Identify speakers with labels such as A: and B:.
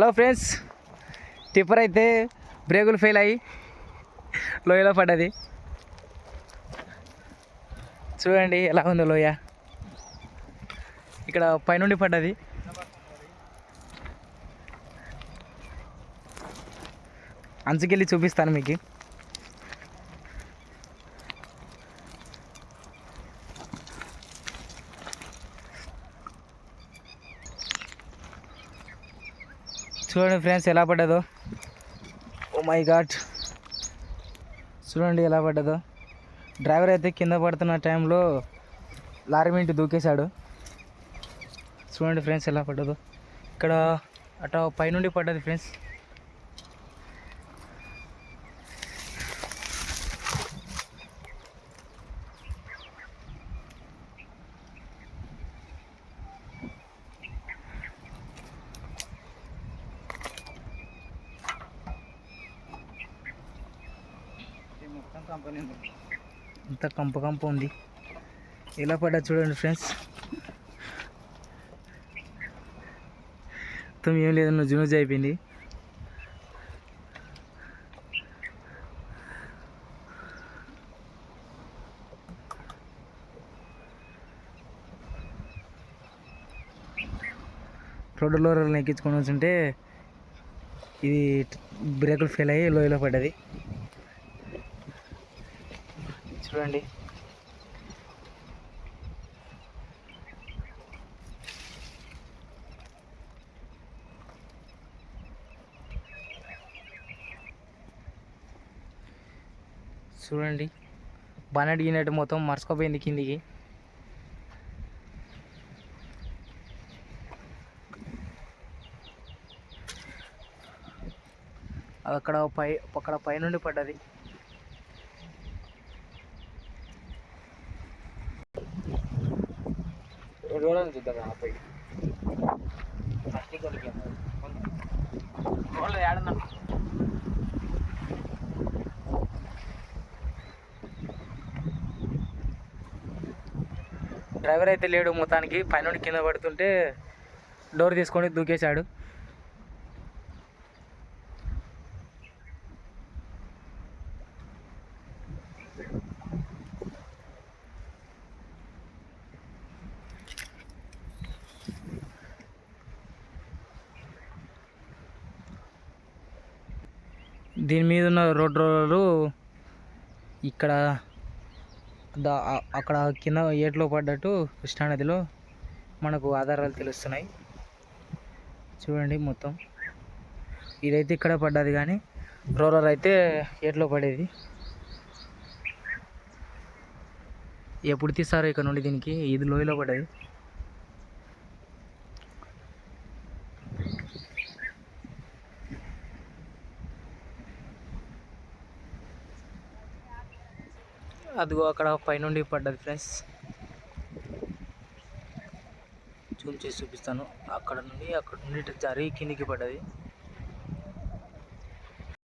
A: Hello friends tipper అయితే బ్రేకులు fail అయ్యి లోయలో పడ్డది. చూడండి ఎలా ఉందో లోయ. ఇక్కడ పైనుండి పడ్డది. అంచుకెళ్ళి చూపిస్తాను మీకు. చూడండి ఫ్రెండ్స్ ఎలా పడ్డదో. ఓ మై గాడ్ చూడండి ఎలా పడ్డదో. డ్రైవర్ అయితే కింద పడుతున్న టైంలో లారీ మింటి దూకేశాడు. చూడండి ఫ్రెండ్స్ ఎలా పడ్డదో. ఇక్కడ అట పైనుండి పడ్డది ఫ్రెండ్స్. అంత కంప కంప ఉంది. ఎలా పడ్డా చూడండి ఫ్రెండ్స్. మొత్తం ఏం లేదు నువ్వు జునూజ్ అయిపోయింది. రోడ్డు లోరల్ని ఎక్కించుకొని వచ్చుంటే ఇది బ్రేకులు ఫెయిల్ అయ్యి లోయలో పడ్డది. చూడండి. చూడండి. బానెట్ అడిగినట్టు మొత్తం మర్చిపోయింది కిందికి. అది అక్కడ పై అక్కడ పైనుండి పడ్డది.
B: రోడ్లను చూద్దాం ఆపై.
A: డ్రైవర్ అయితే లేడు మొత్తానికి. పైనుండి కింద పడుతుంటే డోర్ తీసుకొని దూకేశాడు. దీని మీద ఉన్న రోడ్ రోలరు ఇక్కడ దా అక్కడ కింద ఏట్లో పడ్డట్టు కృష్ణానదిలో మనకు ఆధారాలు తెలుస్తున్నాయి. చూడండి మొత్తం. ఇదైతే ఇక్కడ పడ్డది కానీ రోలర్ అయితే ఏట్లో పడేది. ఎప్పుడు తీస్తారో ఇక్కడ నుండి దీనికి? ఇది లోయలో పడ్డది. అదిగో అక్కడ పైనుండి పడ్డది ఫ్రెండ్స్. జూమ్ చేసి చూపిస్తాను. అక్కడ నుండి అక్కడ నుండి జారి కిందికి పడ్డది.